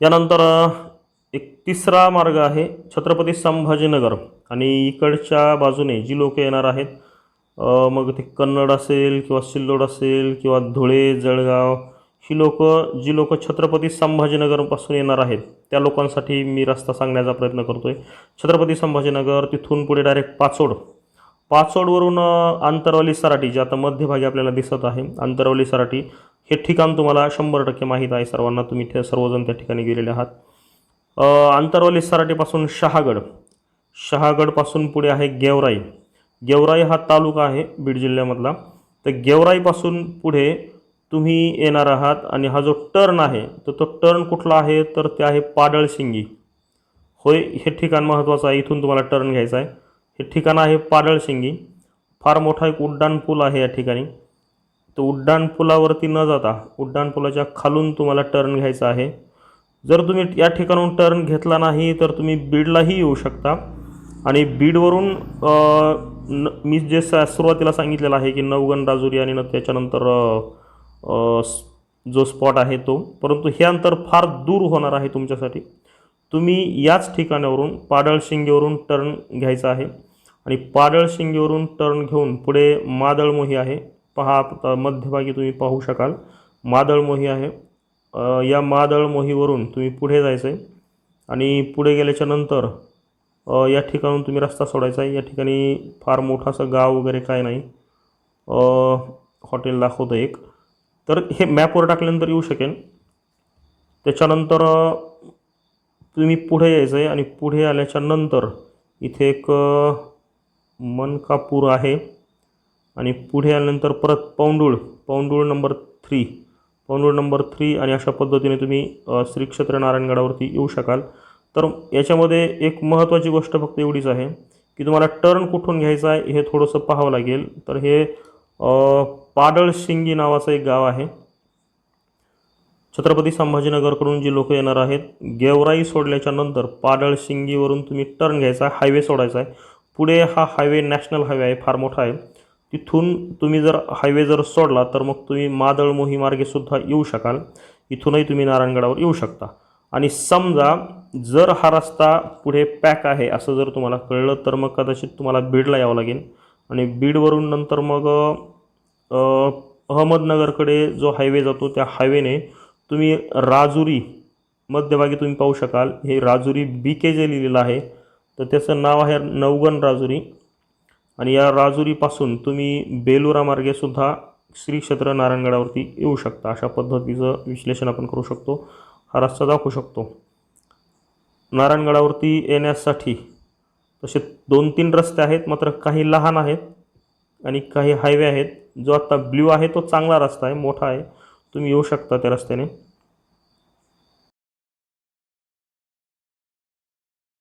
यानंतर एक तिसरा मार्ग आहे छत्रपती संभाजीनगर आणि इकडच्या बाजूने जी लोक येणार आहेत मग ते कन्नड असेल किंवा सिल्लोड असेल किंवा धुळे जळगाव ही लोकं जी लोकं छत्रपती संभाजीनगरपासून येणार आहेत त्या लोकांसाठी मी रस्ता सांगण्याचा प्रयत्न करतो आहे छत्रपती संभाजीनगर तिथून पुढे डायरेक्ट पाचोड पाचोडवरून आंतरवाली सराटी जे आता मध्यभागी आपल्याला दिसत आहे आंतरवाली सराटी हे ठिकाण तुम्हाला शंभर टक्के माहीत आहे सर्वांना. तुम्ही ते सर्वजण त्या ठिकाणी गेलेले आहात. आंतरवाली सराटीपासून शहागड. शहागडपासून पुढे आहे गेवराई. गेवराई हा तालुका आहे बीड जिल्ह्यामधला. तर गेवराईपासून पुढे तुम्ही येणार आहात आणि हा जो टर्न आहे तर तो टर्न कुठला आहे? तर ते आहे पाडळशिंगी. होय हे ठिकाण महत्त्वाचं आहे. इथून तुम्हाला टर्न घ्यायचा आहे. हे ठिकाण आहे पाडळशिंगी. फार मोठा एक उड्डाणपूल आहे या ठिकाणी. तर उड्डाणपुलावरती न जाता उड्डाणपुलाच्या खालून तुम्हाला टर्न घ्यायचा आहे. जर तुम्ही या ठिकाणून टर्न घेतला नाही तर तुम्ही बीडलाही येऊ शकता. आणि बीडवरून न मी जे स सुरुवातीला सांगितलेलं आहे की नवगण राजुरी आणि न त्याच्यानंतर जो स्पॉट आहे तो. परंतु हे अंतर फार दूर होणार आहे तुमच्यासाठी. तुम्ही याच ठिकाणावरून पाडळशिंगेवरून टर्न घ्यायचा आहे. आणि पाडळशिंगेवरून टर्न घेऊन पुढे मादळमोही आहे. पहा आता मध्यभागी तुम्ही पाहू शकाल. मादळमोही आहे. या मादळमोहीवरून तुम्ही पुढे जायचं आहे आणि पुढे गेल्याच्यानंतर या ठिकाणून तुम्ही रस्ता सोडायचा आहे. या ठिकाणी फार मोठं असं गाव वगैरे काय नाही. हॉटेल दाखवतं एक. तर हे मॅपवर टाकल्यानंतर येऊ शकेल त्याच्यानंतर तुम्ही पुढे यायचं आहे आणि पुढे आल्याच्यानंतर इथे एक मनकापूर आहे. आणि पुढे आल्यानंतर परत Paundul Paundul number three Paundul number three आणि अशा पद्धतीने तुम्ही श्री क्षेत्र नारायणगडावरती येऊ शकाल. तर याच्यामध्ये एक महत्त्वाची गोष्ट फक्त एवढीच आहे की तुम्हाला टर्न कुठून घ्यायचा आहे हे थोडंसं पाहावं लागेल. तर हे पाडळशिंगी नावाचं एक गाव आहे. छत्रपती संभाजीनगरकडून जी लोक येणार आहेत गेवराई सोडल्याच्या नंतर पाडळशिंगीवरून तुम्ही टर्न घ्यायचा आहे हायवे सोडायचा आहे. पुढे हा हायवे नॅशनल हायवे आहे फार मोठा आहे. तिथून तुम्ही जर हायवे जर सोडला तर मग तुम्ही मादळ मोहीमार्गेसुद्धा येऊ शकाल. इथूनही तुम्ही नारायणगडावर येऊ शकता. आणि समजा जर हा रस्ता पुढे पॅक आहे असं जर तुम्हाला कळलं तर मग कदाचित तुम्हाला बीडला यावं लागेल. आणि बीडवरून नंतर मग अहमदनगरकडे जो हायवे जातो त्या हायवेने तुम्ही राजुरी मध्यभागी तुम्ही पाहू शकाल. हे राजुरी बी के जे लिहिलेलं आहे. तर त्याचं नाव आहे नवगण राजुरी. आणि या राजुरीपासून तुम्ही बेलुरा मार्गेसुद्धा श्री क्षेत्र नारायणगडावरती येऊ शकता. अशा पद्धतीचं विश्लेषण आपण करू शकतो. हा रस्ता दाखवू शकतो. नारायणगडावरती येण्यासाठी तसे दोन तीन रस्ते आहेत मात्र काही लहान आहेत आणि काही हायवे आहेत. जो आत्ता ब्ल्यू आहे तो चांगला रस्ता आहे मोठा आहे. तुम्ही येऊ शकता त्या रस्त्याने.